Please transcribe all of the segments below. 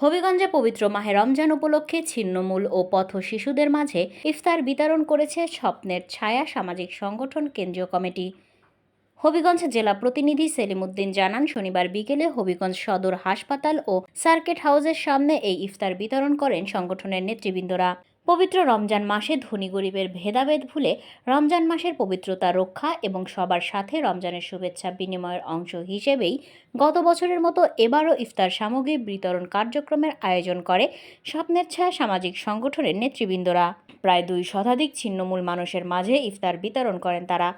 হবিগঞ্জে পবিত্র মাহে রমজান উপলক্ষে ছিন্নমূল ও পথ শিশুদের মাঝে ইফতার বিতরণ করেছে স্বপ্নের ছায়া সামাজিক সংগঠন কেন্দ্রীয় কমিটি। হবিগঞ্জ জেলা প্রতিনিধি সেলিম উদ্দিন জানান, শনিবার বিকেলে হবিগঞ্জ সদর হাসপাতাল ও সার্কিট হাউসের সামনে এই ইফতার বিতরণ করেন সংগঠনের নেতৃবৃন্দরা। পবিত্র রমজান মাসে ধনী গরিবের ভেদাভেদ ভুলে রমজান মাসের পবিত্রতা রক্ষা এবং সবার সাথে রমজানের শুভেচ্ছা বিনিময়ের অংশ হিসেবেই গত বছরের মতো এবারও ইফতার সামগ্রী বিতরণ কার্যক্রমের আয়োজন করে স্বপ্নের ছায়া সামাজিক সংগঠনের নেতৃবৃন্দরা। প্রায় দুই শতাধিক ছিন্নমূল মানুষের মাঝে ইফতার বিতরণ করেন তারা।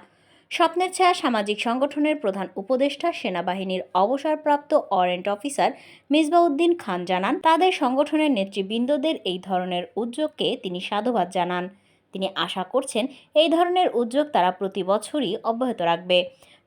স্বপ্নের ছায়া সামাজিক সংগঠনের প্রধান উপদেষ্টা, সেনাবাহিনীর অবসরপ্রাপ্ত ওয়ারেন্ট অফিসার মিসবাউদ্দিন খান জানান, তাদের সংগঠনের নেতৃবৃন্দদের এই ধরনের উদ্যোগকে তিনি সাধুবাদ জানান। তিনি আশা করছেন এই ধরনের উদ্যোগ তারা প্রতি বছরই অব্যাহত রাখবে।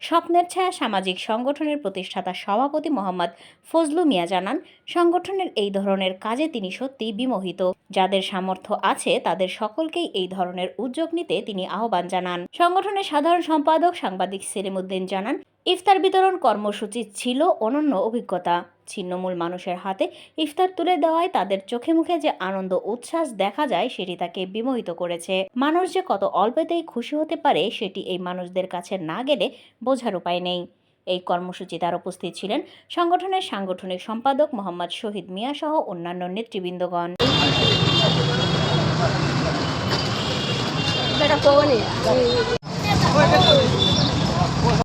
স্বপ্নের ছায়া সামাজিক সংগঠনের প্রতিষ্ঠাতা সভাপতি মোহাম্মদ ফজলু মিয়া জানান, সংগঠনের এই ধরনের কাজে তিনি সত্যিই বিমোহিত। যাদের সামর্থ্য আছে, তাদের সকলকেই এই ধরনের উদ্যোগ নিতে তিনি আহ্বান জানান। সংগঠনের সাধারণ সম্পাদক সাংবাদিক সেলিমুদ্দিন জানান ইফতার বিতরণ কর্মসূচি ছিল অনন্য অভিজ্ঞতা। ছিন্নমূল মানুষের হাতে ইফতার তুলে দেওয়ায় তাদের চোখে মুখে যে আনন্দ উচ্ছ্বাস দেখা যায়, সেটি তাকে বিমোহিত করেছে। মানুষ যে কত অল্পতেই খুশি হতে পারে, সেটি এই মানুষদের কাছে না গেলে বোঝার উপায় নেই। এই কর্মসূচি তার উপস্থিত ছিলেন সংগঠনের সাংগঠনিক সম্পাদক মোহাম্মদ শহীদ মিয়া সহ অন্যান্য নেতৃবৃন্দগণ।